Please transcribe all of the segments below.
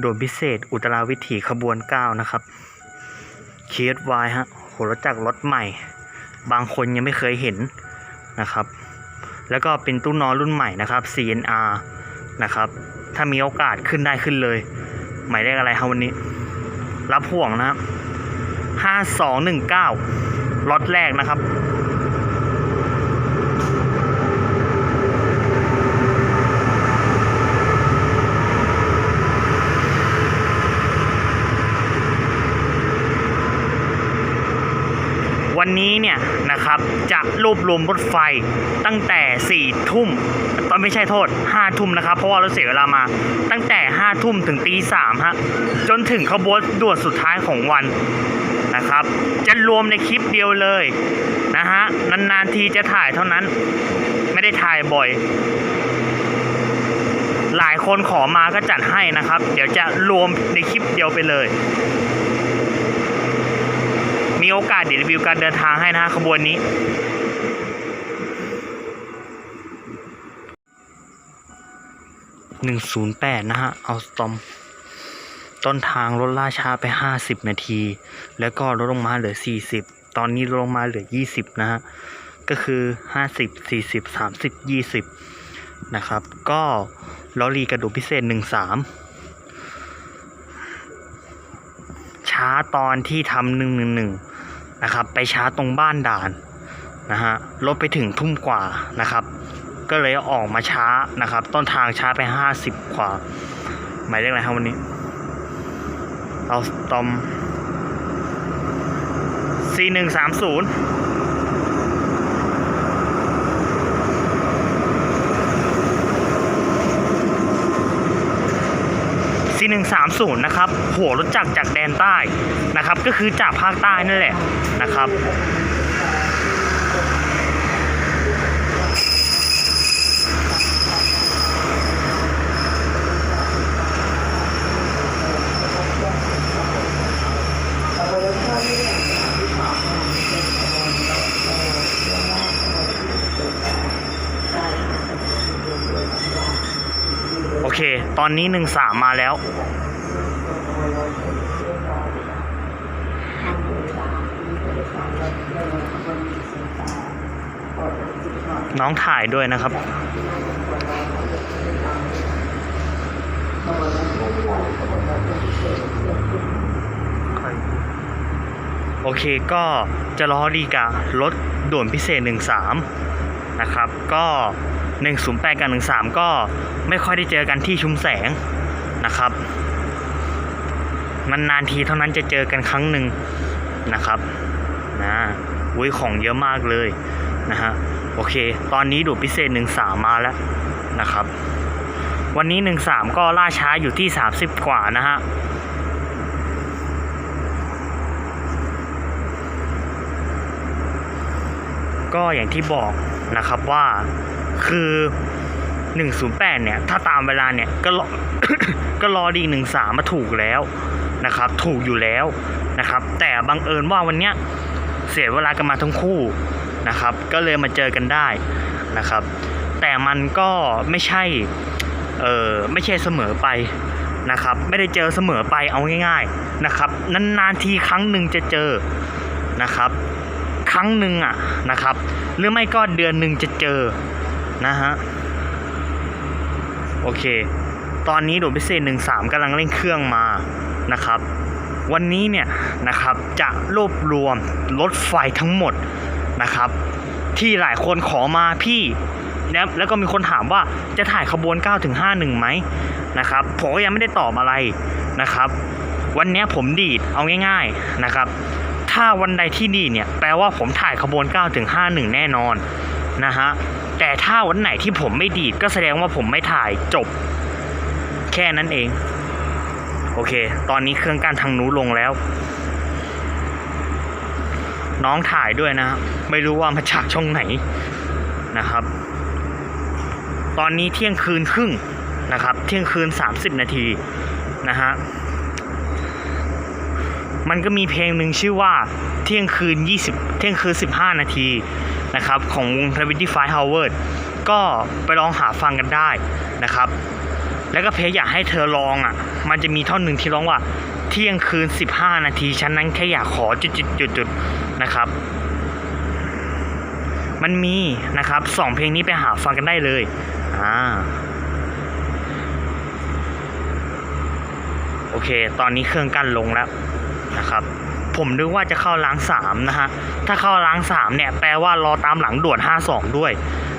โดยพิเศษอุตราวิถีขบวน 9 นะครับ KSY ฮะโหรถจักรรถใหม่ บางคนยังไม่เคยเห็นนะครับ แล้วก็เป็นตู้นอนรุ่นใหม่นะครับ CNR นะครับ ถ้ามีโอกาสขึ้นได้ขึ้นเลย หมายเลขอะไรครับวันนี้ รับห่วงนะครับ 5219ล็อตแรกนะครับ วันนี้เนี่ยนะครับจะรวบรวมรถไฟตั้งแต่4ี่ทุ่มตอนไม่ใช่โทษ5้าทุ่มนะครับ เพราะว่าเราเสียเวลามา ตั้งแต่5้าทุ่มถึงตีสามฮะจนถึงขบวนด่วนสุดท้ายของวันนะครับ จะรวมในคลิปเดียวเลยนะฮะนานๆทีจะถ่ายเท่านั้นไม่ได้ถ่ายบ่อย หลายคนขอมาก็จัดให้นะครับ เดี๋ยวจะรวมในคลิปเดียวไปเลย มีโอกาสเดี๋ยวรีวิวการเดินทางให้นะฮะขบวนนี้หนึ่งศูนย์แปดนะฮะ เอาสตอม ต้นทางลดล่าช้าไปห้าสิบนาที แล้วก็ลดลงมาเหลือสี่สิบ ตอนนี้ลดลงมาเหลือยี่สิบนะฮะ ก็คือห้าสิบสี่สิบสามสิบยี่สิบนะครับ ก็ล้อรีกระดูกพิเศษหนึ่งสามช้าตอนที่ทำหนึ่งหนึ่งหนึ่ง นะครับ ไปช้าตรงบ้านด่านนะฮะรถไปถึงทุ่มกว่านะครับ ก็เลยออกมาช้านะครับ ต้นทางช้าไปห้าสิบกว่า หมายเลขอะไรครับวันนี้เอาตอม C หนึ่งสามศูนย์ซีหนึ่งสามศูนย์นะครับ หัวรถจักรจากแดนใต้นะครับ ก็คือจากภาคใต้นั่นแหละนะครับ ตอนนี้หนึ่งสามมาแล้ว น้องถ่ายด้วยนะครับโอเคก็จะรอดีกับรถด่วนพิเศษ 13 นะครับ ก็ 108 กับ 13 ก็ไม่ค่อยได้เจอกันที่ชุมแสงนะครับ มันนานทีเท่านั้นจะเจอกันครั้งหนึ่งนะครับนะอุ้ยของเยอะมากเลยนะฮะโอเค ตอนนี้ดูดพิเศษ 13 มาแล้วนะครับ วันนี้ 13 ก็ล่าช้าอยู่ที่ 30 กว่านะฮะก็อย่างที่บอกนะครับว่า คือ 108 เนี่ย ถ้าตามเวลาเนี่ย ก็รอก็รอดี13 มาถูกแล้วนะครับ ถูกอยู่แล้วนะครับ แต่บังเอิญว่าวันเนี้ยเสียเวลากันมาทั้งคู่นะครับ ก็เลยมาเจอกันได้นะครับ แต่มันก็ไม่ใช่ เออไม่ใช่เสมอไปนะครับ ไม่ได้เจอเสมอไปเอาง่ายๆนะครับ นานๆทีครั้งหนึ่งจะเจอนะครับ ครั้งหนึ่งอะนะครับ หรือไม่ก็เดือนหนึ่งจะเจอ นะฮะ โอเค ตอนนี้โดดพิเศษหนึ่งสามกำลังเร่งเครื่องมานะครับ วันนี้เนี่ยนะครับจะรวบรวมรถไฟทั้งหมดนะครับ ที่หลายคนขอมาพี่แล้วแล้วก็มีคนถามว่าจะถ่ายขบวน 9 ถึง 51 ไหมนะครับผมก็ยังไม่ได้ตอบอะไรนะครับ วันนี้ผมดีดเอาง่ายๆนะครับ ถ้าวันใดที่ดีเนี่ยแปลว่าผมถ่ายขบวน 9 ถึง 51 แน่นอนนะฮะ แต่ถ้าวันไหนที่ผมไม่ดีดก็แสดงว่าผมไม่ถ่ายจบ แค่นั้นเอง โอเค ตอนนี้เครื่องการทางนู้นลงแล้ว น้องถ่ายด้วยนะ ไม่รู้ว่ามาจากช่องไหนนะครับ ตอนนี้เที่ยงคืนครึ่งนะครับ เที่ยงคืน 30 นาทีนะฮะมันก็มีเพลงหนึ่งชื่อว่าเที่ยงคืน 20 เที่ยงคืน 15 นาที นะครับของวง Twenty Five Hours ก็ไปลองหาฟังกันได้นะครับ แล้วก็เพจอยากให้เธอลองอะ มันจะมีท่อนหนึ่งที่ร้องว่าเที่ยงคืน 15 นาทีฉันนั้นแค่อยากขอจุดๆๆๆนะครับ มันมีนะครับสองเพลงนี้ไปหาฟังกันได้เลยอ่าโอเค ตอนนี้เครื่องกั้นลงแล้วนะครับ ผมนึกว่าจะเข้าล้างสามนะฮะ ถ้าเข้าล้างสามเนี่ยแปลว่ารอตามหลังด่วนห้าสองด้วย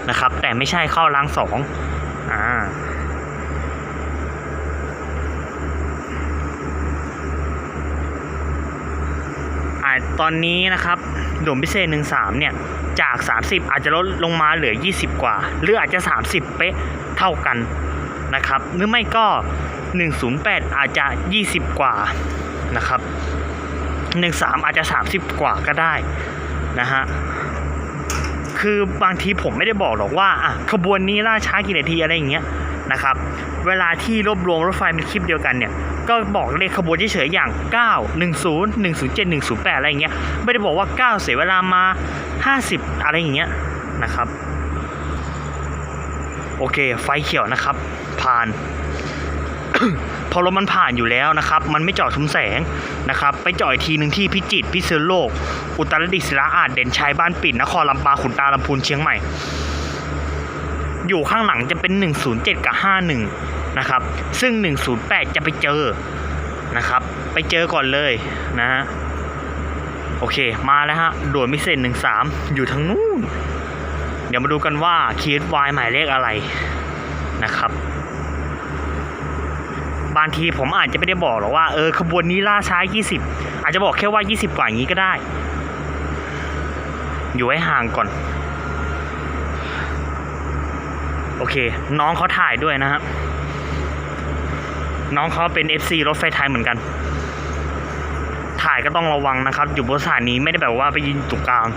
นะครับ แต่ไม่ใช่เข้าล้างสองอ่าอ่าตอนนี้นะครับด่วนพิเศษ 13 เนี่ย จาก 30 อาจจะลดลงมาเหลือ 20 กว่า หรืออาจจะ 30 เป๊ะเท่ากันนะครับ หรือไม่ก็ 108 อาจจะ 20 กว่านะครับ 13 อาจจะ 30 กว่าก็ได้นะฮะคือบางทีผมไม่ได้บอกหรอกว่าอะขบวนนี้ล่าช้ากี่นาทีอะไรอย่างเงี้ยนะครับเวลาที่รวบรวมรถไฟเป็นคลิปเดียวกันเนี่ยก็บอกเลขขบวนเฉยๆอย่าง 9 10 107 108 อะไรอย่างเงี้ยไม่ได้บอกว่า 9 เสียเวลามา 50 อะไรอย่างเงี้ยนะครับโอเคไฟเขียวนะครับ ผ่าน อรถมันผ่านอยู่แล้วนะครับ มันไม่จอดชุมแสงนะครับ ไปจอดอีกทีหนึ่งที่พิจิตรพิษณุโลก อุตรดิตถ์ศิลาอาจเด่นชัยบ้านปิ่นนครลำปางขุนตาลำพูนเชียงใหม่ อยู่ข้างหลังจะเป็น 107 กับ 51 นะครับ ซึ่ง 108 จะไปเจอนะครับ ไปเจอก่อนเลยนะฮะโอเค มาแล้วฮะด่วนพิเศษ13อยู่ทางนู้น เดี๋ยวมาดูกันว่าคีดวายหมายเลขอะไรนะครับ บางทีผมอาจจะไม่ได้บอกหรอกว่าเออขบวนนี้ล่าช้า 20 อาจจะบอกแค่ว่า 20 กว่าอย่างนี้ก็ได้ อยู่ให้ห่างก่อน โอเค น้องเขาถ่ายด้วยนะครับน้องเขาเป็น FC รถไฟไทยเหมือนกัน ถ่ายก็ต้องระวังนะครับ อยู่บนสถานีไม่ได้แบบว่าไปยืนตรงกลาง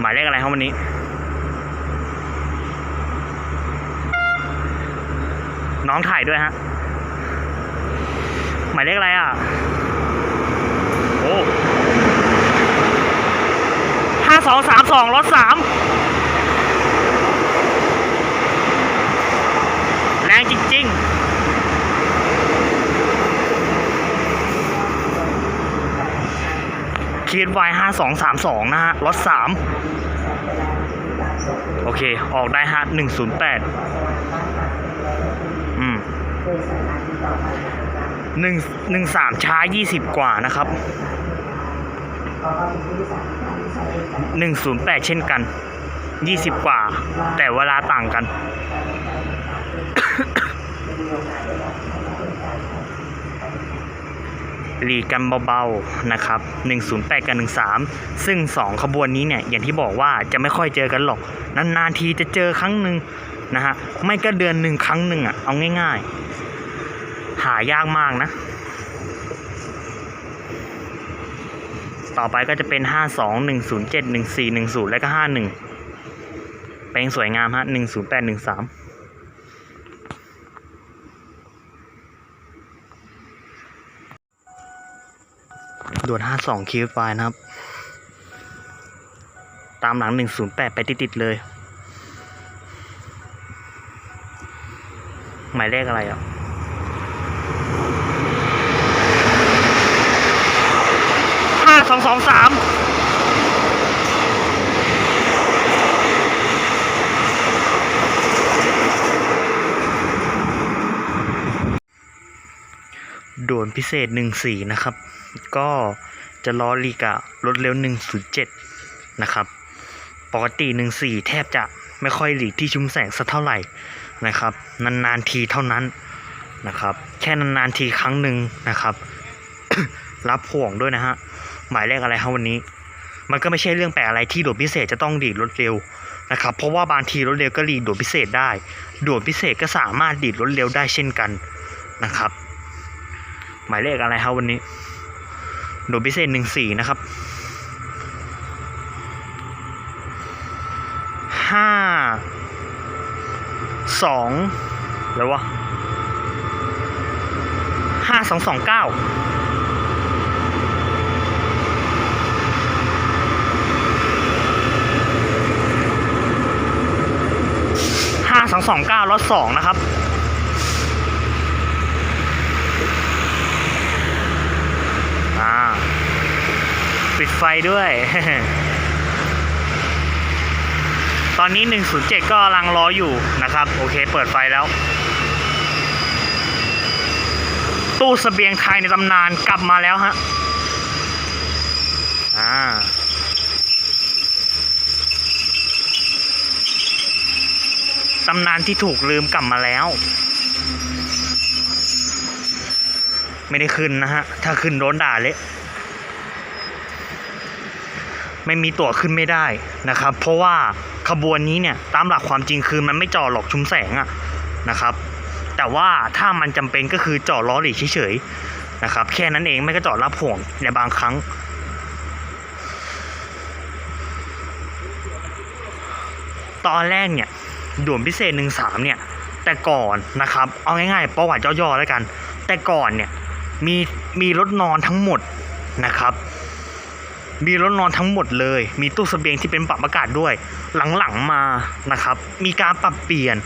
หมายเลขอะไรครับวันนี้น้องถ่ายด้วยฮะ หมายเลขอะไรอะ โอ้ห้าสองสามสองรถสามแรงจริง ๆคีดไวห้าสองสามสองนะฮะรถสามโอเค ออกได้ฮะหนึ่งศูนย์แปดอืม หนึ่งหนึ่งสามช้ายี่สิบกว่านะครับหนึ่งศูนย์แปดเช่นกันยี่สิบกว่า แต่เวลาต่างกันหลีกกันเบาๆนะครับ 108 กับ 13 ซึ่ง 2 ขบวนนี้เนี่ย อย่างที่บอกว่าจะไม่ค่อยเจอกันหรอก นานๆทีจะเจอครั้งหนึ่งนะฮะ ไม่ก็เดือนหนึ่งครั้งหนึ่งอะ เอาง่าย ๆ หายากมากนะ ต่อไปก็จะเป็น 52 107 14 10 และก็ 51 เป็นสวยงามฮะ 108 13ด่วน 52 คิวไฟนะครับ ตามหลัง 108 ไปติดๆเลย หมายเลขอะไรอะ ห้า สองสองสามด่วนพิเศษ 14 นะครับ ก็จะล้อลีกะรถเร็ว 107 นะครับ ปกติ 14 แทบจะไม่ค่อยหลีกที่ชุมแสงสักเท่าไหร่นะครับ นานๆทีเท่านั้นนะครับ แค่นานๆทีครั้งหนึ่งนะครับ รับห่วงด้วยนะฮะ หมายเลขอะไรครับวันนี้ มันก็ไม่ใช่เรื่องแปลกอะไรที่ด่วนพิเศษจะต้องดีดรถเร็วนะครับ เพราะว่าบางทีรถเร็วก็ดีดด่วนพิเศษได้ด่วนพิเศษก็สามารถดีดรถเร็วได้เช่นกันนะครับ หมายเลขอะไรครับวันนี้ โดยพิเศษหนึ่งสี่นะครับห้าสองแล้ววะห้าสองสองเก้า สองสองเก้าล็อตสองนะครับปิดไฟด้วย ตอนนี้ 107 ก็กำลังรออยู่นะครับ โอเค เปิดไฟแล้ว ตู้สเสบียงไทยในตำนานกลับมาแล้วฮะ อ่าำนานที่ถูกลืมกลับมาแล้ว ไม่ได้ขึ้นนะฮะ ถ้าขึ้นโดนด่าเละไม่มีตั๋วขึ้นไม่ได้นะครับ เพราะว่าขบวนนี้เนี่ยตามหลักความจริงคือมันไม่จอหลอกชุมแสงอะนะครับ แต่ว่าถ้ามันจำเป็นก็คือจอล้อหลีกเฉยๆนะครับ แค่นั้นเองไม่ก็จอรับห่วงในบางครั้ง ตอนแรกเนี่ย ด่วนพิเศษหนึ่งสามเนี่ย แต่ก่อนนะครับ เอาง่ายๆ ประวัติย่อๆแล้วกัน แต่ก่อนเนี่ยมีมีรถนอนทั้งหมดนะครับ มีรถนอนทั้งหมดเลย มีตู้เสบียงที่เป็นปรับอากาศด้วย หลังๆมานะครับ มีการปรับเปลี่ยน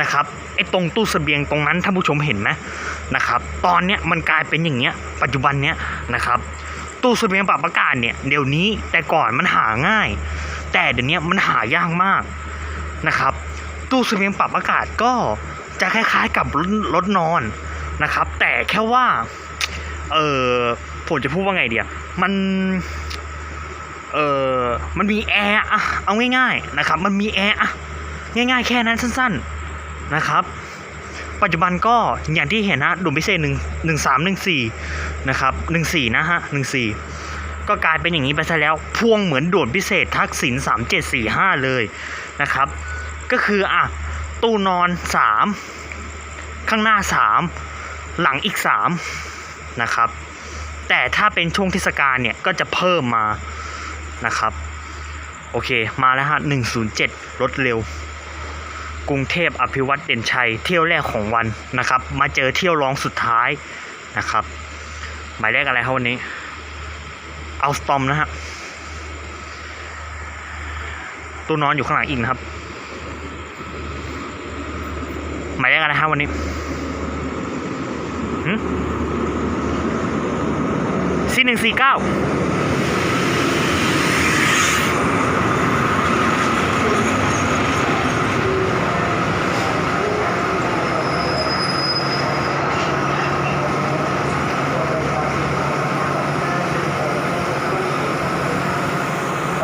นะครับไอ้ตรงตู้เสบียงตรงนั้นท่านผู้ชมเห็นไหมนะครับ ตอนเนี้ยมันกลายเป็นอย่างเงี้ย ปัจจุบันเนี้ยนะครับตู้เสบียงปรับอากาศเนี่ยเดี๋ยวนี้แต่ก่อนมันหาง่าย แต่เดี๋ยวนี้มันหายากมากนะครับ ตู้เสบียงปรับอากาศก็จะคล้ายๆกับรถนอนนะครับ แต่แค่ว่าเออผมจะพูดว่าไงเดียมันเออมันมีแอร์อะเอาง่ายๆนะครับ มันมีแอร์อะง่ายๆ แค่นั้นสั้น ๆนะครับ ปัจจุบันก็อย่างที่เห็นนะดุมพิเศษหนึ่งหนึ่งสามหนึ่งสี่นะครับหนึ่งสี่นะฮะหนึ่งสี่ก็กลายเป็นอย่างนี้ไปซะแล้วพ่วงเหมือนด่วนพิเศษทักษิณสามเจ็ดสี่ห้าเลยนะครับ ก็คืออะตู้นอนสามข้างหน้าสามหลังอีกสามนะครับ แต่ถ้าเป็นช่วงเทศกาลเนี่ย ก็จะเพิ่มมานะครับ โอเคมาแล้วฮะ 107 รถเร็ว กรุงเทพอภิวัตเด่นชัย เที่ยวแรกของวันนะครับ มาเจอเที่ยวรองสุดท้ายนะครับ หมายเลขอะไรครับวันนี้ เอาสตอมนะฮะตัวนอนอยู่ข้างหลังอีกนะครับ หมายเลขอะไรครับวันนี้หืมสี่หนึ่งสี่เก้า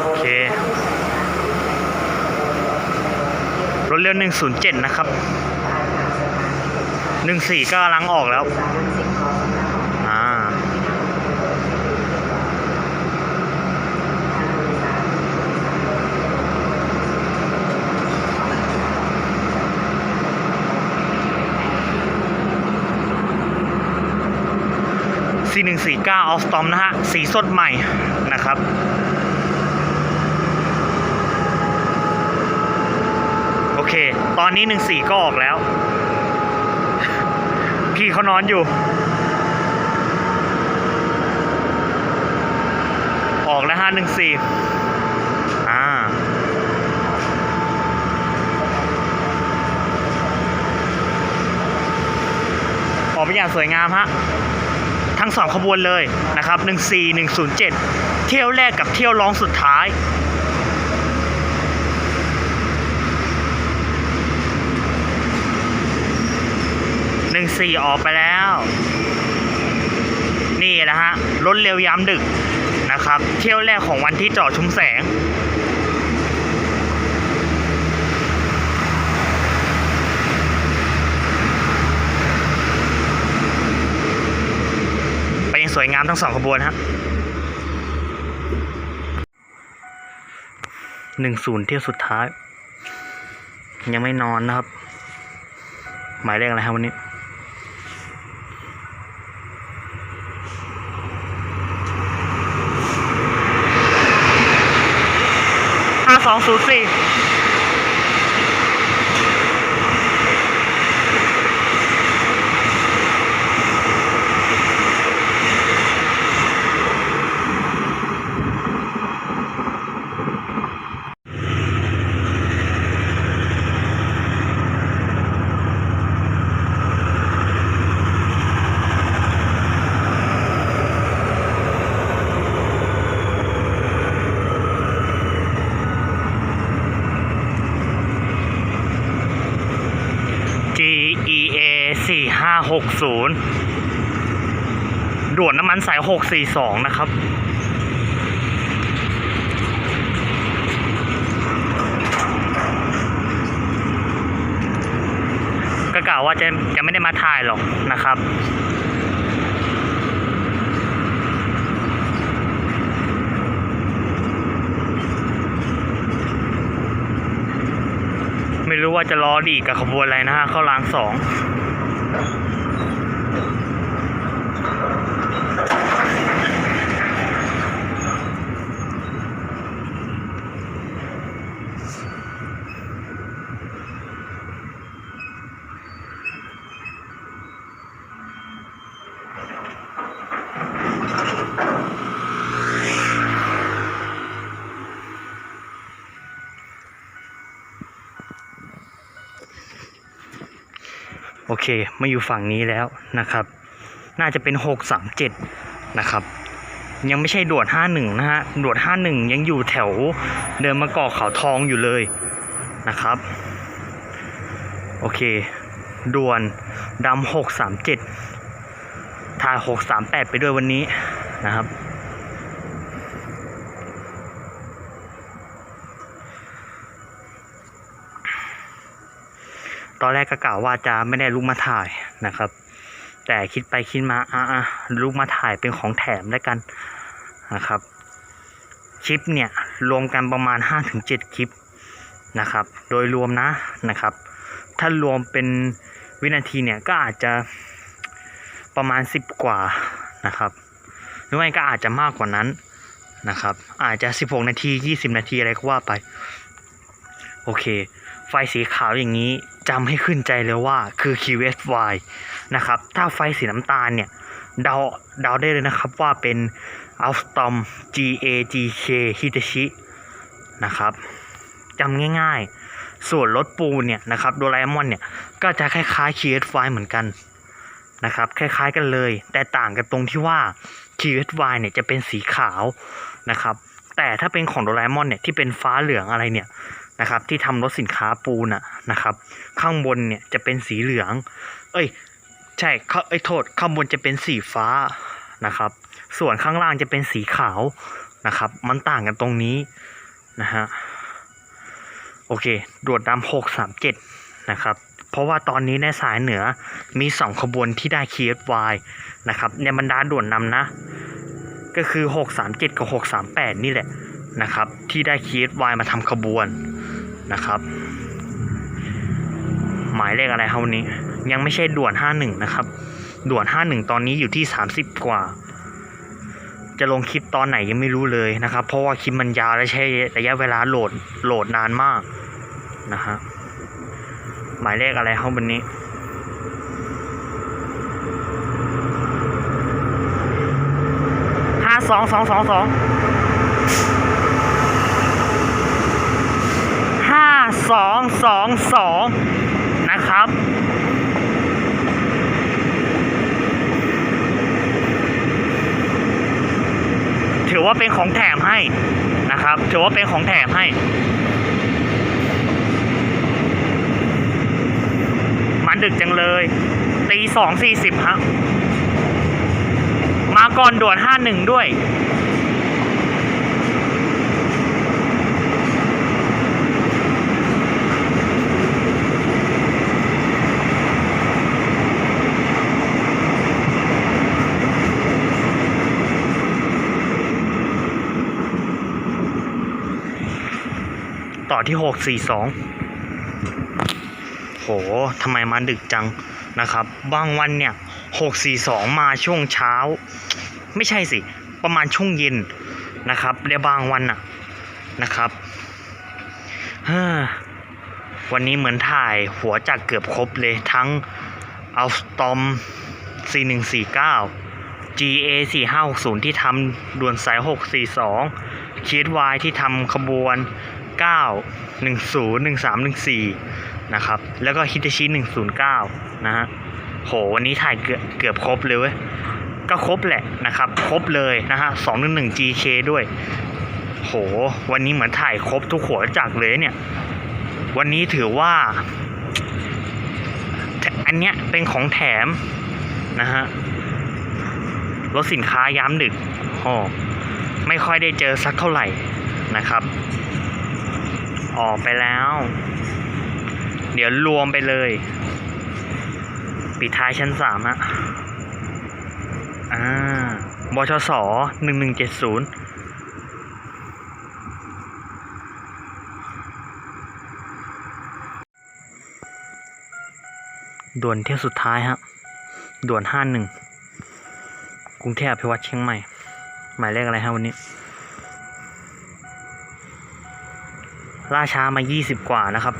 โอเครถเร็ว107 นะครับ 14ก็กำลังออกแล้ว อ่า4149 ออฟตอมนะฮะ สีสดใหม่นะครับโอเค ตอนนี้ 14 ก็ออกแล้ว เขานอนอยู่ ออกแล้วฮะ14อ่าออกไปอย่างสวยงามฮะ ทั้งสองขบวนเลยนะครับ 14 107 เที่ยวแรกกับเที่ยวรองสุดท้าย หนึ่ง สี่ออกไปแล้ว นี่นะฮะรถเร็วยามดึกนะครับ เที่ยวแรกของวันที่จอดชุมแสงไปยังสวยงามทั้งสองขบวนฮะหนึ่งศูนย์เที่ยวสุดท้าย ยังไม่นอนนะครับ หมายเลขอะไรครับวันนี้ ห้า สองศูนย์สี่หกศูนย์ด่วนน้ำมันสายหกสี่สองนะครับ ก็กล่าวว่าจะจะไม่ได้มาถ่ายหรอกนะครับไม่รู้ว่าจะล้อดีกับขบวนอะไรนะฮะเข้ารางสอง เค มาอยู่ฝั่งนี้แล้วนะครับ น่าจะเป็นหกสามเจ็ดนะครับ ยังไม่ใช่ด่วนห้าหนึ่งนะฮะด่วนห้าหนึ่งยังอยู่แถวเดินมากอกเขาทองอยู่เลยนะครับ โอเค ด่วนดำหกสามเจ็ดถ่ายหกสามแปดไปด้วยวันนี้นะครับ ตอนแรกก็กล่าวว่าจะไม่ได้ลุกมาถ่ายนะครับ แต่คิดไปคิดมาอะอะลุกมาถ่ายเป็นของแถมแล้วกันนะครับ คลิปเนี่ยรวมกันประมาณ 5-7 คลิปนะครับ โดยรวมนะนะครับ ถ้ารวมเป็นวินาทีเนี่ยก็อาจจะประมาณ 10 กว่านะครับหรือไม่ก็อาจจะมากกว่านั้นนะครับ อาจจะ 16 นาที 20 นาทีอะไรก็ว่าไป โอเค ไฟสีขาวอย่างนี้ จำให้ขึ้นใจเลยว่าคือ QSY นะครับ ถ้าไฟสีน้ำตาลเนี่ย เดาเดาได้เลยนะครับว่าเป็น Alstom GAGK Hitachi นะครับจำง่ายๆ ส่วนรถปูนเนี่ยนะครับโดราเอมอนเนี่ย ก็จะคล้ายๆ QSY เหมือนกันนะครับ คล้ายๆกันเลย แต่ต่างกันตรงที่ว่า QSY เนี่ยจะเป็นสีขาวนะครับ แต่ถ้าเป็นของโดราเอมอนเนี่ยที่เป็นฟ้าเหลืองอะไรเนี่ย นะครับ ที่ทำรถสินค้าปูนอะนะครับ ข้างบนเนี่ยจะเป็นสีเหลือง เอ้ย ใช่ข้าเอ้ยโทษข้างบนจะเป็นสีฟ้านะครับ ส่วนข้างล่างจะเป็นสีขาวนะครับ มันต่างกันตรงนี้นะฮะโอเคดวดดำหกสามเจ็ดนะครับเพราะว่าตอนนี้ในสายเหนือมีสองขบวนที่ได้ KFY นะครับในบรรดาด่วนนำนะ ก็คือ 637 กับ 638 นี่แหละ นะครับ ที่ได้ KFY มาทำขบวนนะครับ หมายเลขอะไรครับวันนี้ ยังไม่ใช่ด่วน 51 นะครับ ด่วน 51 ตอนนี้อยู่ที่ 30 กว่า จะลงคลิปตอนไหนยังไม่รู้เลยนะครับ เพราะว่าคลิปมันยาวและใช้ระยะเวลาโหลดโหลดนานมากนะฮะหมายเลขอะไรครับวันนี้ห้าสองสองสองสอง สองสองสองนะครับ ถือว่าเป็นของแถมให้นะครับ ถือว่าเป็นของแถมให้มันดึกจังเลยตีสองสี่สิบฮะมาก่อนด่วนห้าหนึ่งด้วย ที่หกสี่สองโหทำไมมาดึกจังนะครับ บางวันเนี่ยหกสี่สองมาช่วงเช้า ไม่ใช่สิ ประมาณช่วงเย็นนะครับในบางวันน่ะนะครับเฮ้อวันนี้เหมือนถ่ายหัวจักเกือบครบเลยทั้ง Alstom C149 GA 4560ที่ทำด่วนสาย 642 KSY ที่ทำขบวน 9 10 13 14 นะครับ แล้วก็ Hitachi 109 นะฮะ โห วันนี้ถ่ายเกือบเกือบครบเลยเว้ย ก็ครบแหละนะครับ ครบเลยนะฮะ 211 GK ด้วย โห วันนี้เหมือนถ่ายครบทุกหัวจักเลยเนี่ย วันนี้ถือว่า อันเนี้ยเป็นของแถมนะฮะรถสินค้ายามดึกโอ้ไม่ค่อยได้เจอสักเท่าไหร่นะครับ ออกไปแล้ว เดี๋ยวรวมไปเลย ปิดท้ายชั้นสามฮะอ่าบชสหนึ่งหนึ่งเจ็ดศูนย์ด่วนเที่ยวสุดท้ายฮะด่วนห้าหนึ่งกรุงเทพอภิวัตเชียงใหม่ หมายเลขอะไรฮะวันนี้ ล่าช้ามา 20 กว่านะครับ